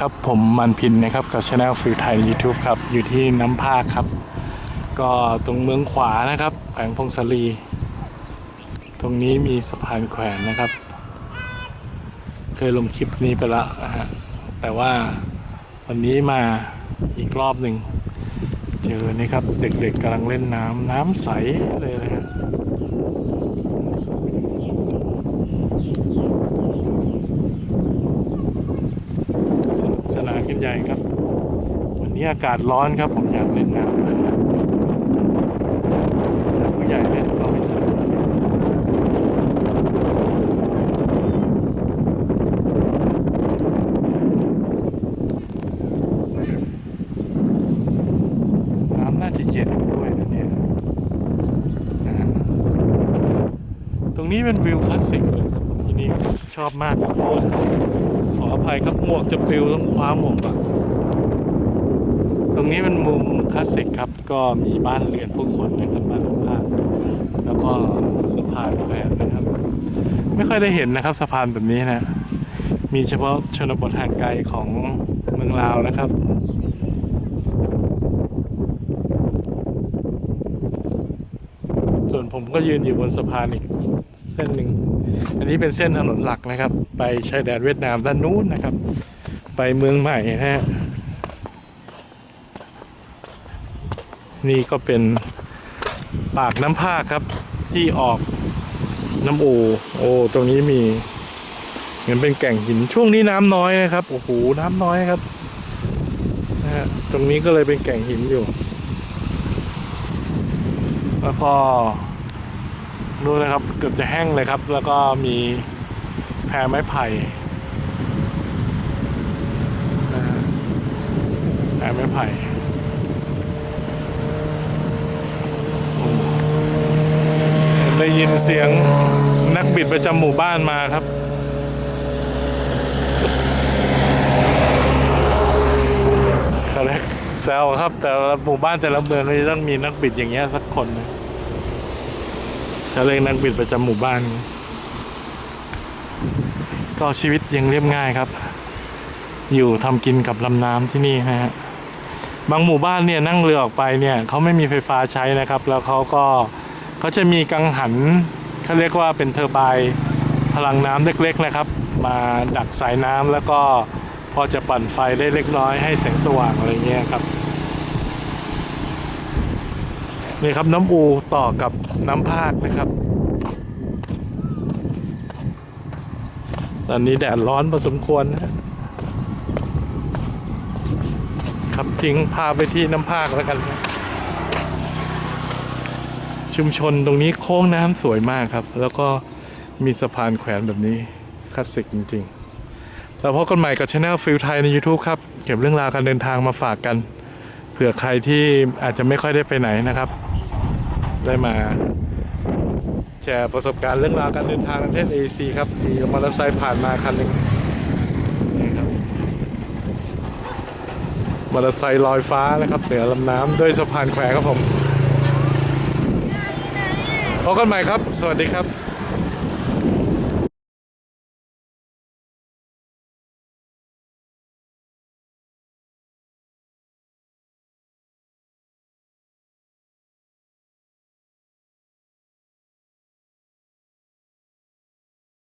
ครับผมมันพินนะครับกับช anel ฟิลไทย YouTube ครับ อยู่ที่น้ำภาคครับ ก็ตรงเมืองขวานะครับ แขวงพงศลีตรงนี้มีสะพานแขวนนะครับ เคยลงคลิปนี้ไปและนะฮะแต่ว่าวันนี้มาอีกรอบหนึ่ง เจอนี่ครับ เด็กๆกำลังเล่นน้ำน้ำใสเลยนะฮะสนุ กันใหญ่ครับ วันนี้อากาศร้อนครับ ผมอยากเล่นน้ำแต่ผู้ใหญ่เล่นก็ไม่สนุกน้ำน่าจะเย็นด้วยนะเนี่ยตรงนี้เป็นวิวคลาสสิกเลย นี่ชอบมากครับขออภัยครับหมวกจะปลิวต้องคว้าหมวกก่อนตรงนี้เป็นมุมคลาสสิกครับ ก็มีบ้านเรือนผู้คนนะครับบ้านหลังพากแล้วก็สะพานแขวนนะครับ ไม่ค่อยได้เห็นนะครับสะพานแบบนี้นะ มีเฉพาะชนบทห่างไกลของเมืองลาวนะครับ ส่วนผมก็ยืนอยู่บนสะพานอีกเส้นหนึ่ง อันนี้เป็นเส้นถนนหลักนะครับ ไปชายแดนเวียดนามด้านนู้นนะครับ ไปเมืองใหม่นะฮะ นี่ก็เป็นปากน้ำภาคครับ ที่ออกน้ำโอ โอ ตรงนี้มีเหมือนเป็นแก่งหิน ช่วงนี้น้ำน้อยนะครับ โอ้โห น้ำน้อยครับนะฮะ ตรงนี้ก็เลยเป็นแก่งหินอยู่ แล้วก็ดูนะครับเกือบจะแห้งเลยครับ แล้วก็มีแพรไม้ไผ่แพรไม้ไผ่ได้ยินเสียงนักบิดประจำหมู่บ้านมาครับแซวครับ แต่ละหมู่บ้านแต่ละเมืองก็จะต้องมีนักบิดอย่างเงี้ยสักคนนึ่ง เขาเรียกนักบิดประจำหมู่บ้าน ก็ชีวิตยังเรียบง่ายครับ อยู่ทำกินกับลำน้ำที่นี่นะฮะบางหมู่บ้านเนี่ยนั่งเรือออกไปเนี่ยเขาไม่มีไฟฟ้าใช้นะครับ แล้วเขาก็เขาจะมีกังหันเขาเรียกว่าเป็นเทอร์ไบน์พลังน้ำเล็กๆนะครับ มาดักสายน้ำแล้วก็พอจะปั่นไฟได้เล็กน้อยให้แสงสว่างอะไรเงี้ยครับ นี่ครับน้ำอูต่อกับน้ำภาคนะครับ ตอนนี้แดดร้อนพอสมควรนะขับทิ้งพาไปที่น้ำภาคแล้วกันนะชุมชนตรงนี้โค้งน้ำสวยมากครับ แล้วก็มีสะพานแขวนแบบนี้คลาสสิกจริงๆแล้วพบกันใหม่กับช anel ฟิลไทยใน YouTube ครับ เก็บเรื่องราวการเดินทางมาฝากกัน เผื่อใครที่อาจจะไม่ค่อยได้ไปไหนนะครับ ได้มา แชร์ประสบการณ์เรื่องราวการเดินทางในประเทศเอซีครับมีมอเตอร์ไซค์ผ่านมาคันหนึ่งมอเตอร์ไซค์ลอยฟ้านะครับเหนือลำน้ำด้วยสะพานแขวนครับผมพบกันใหม่ครับ สวัสดีครับ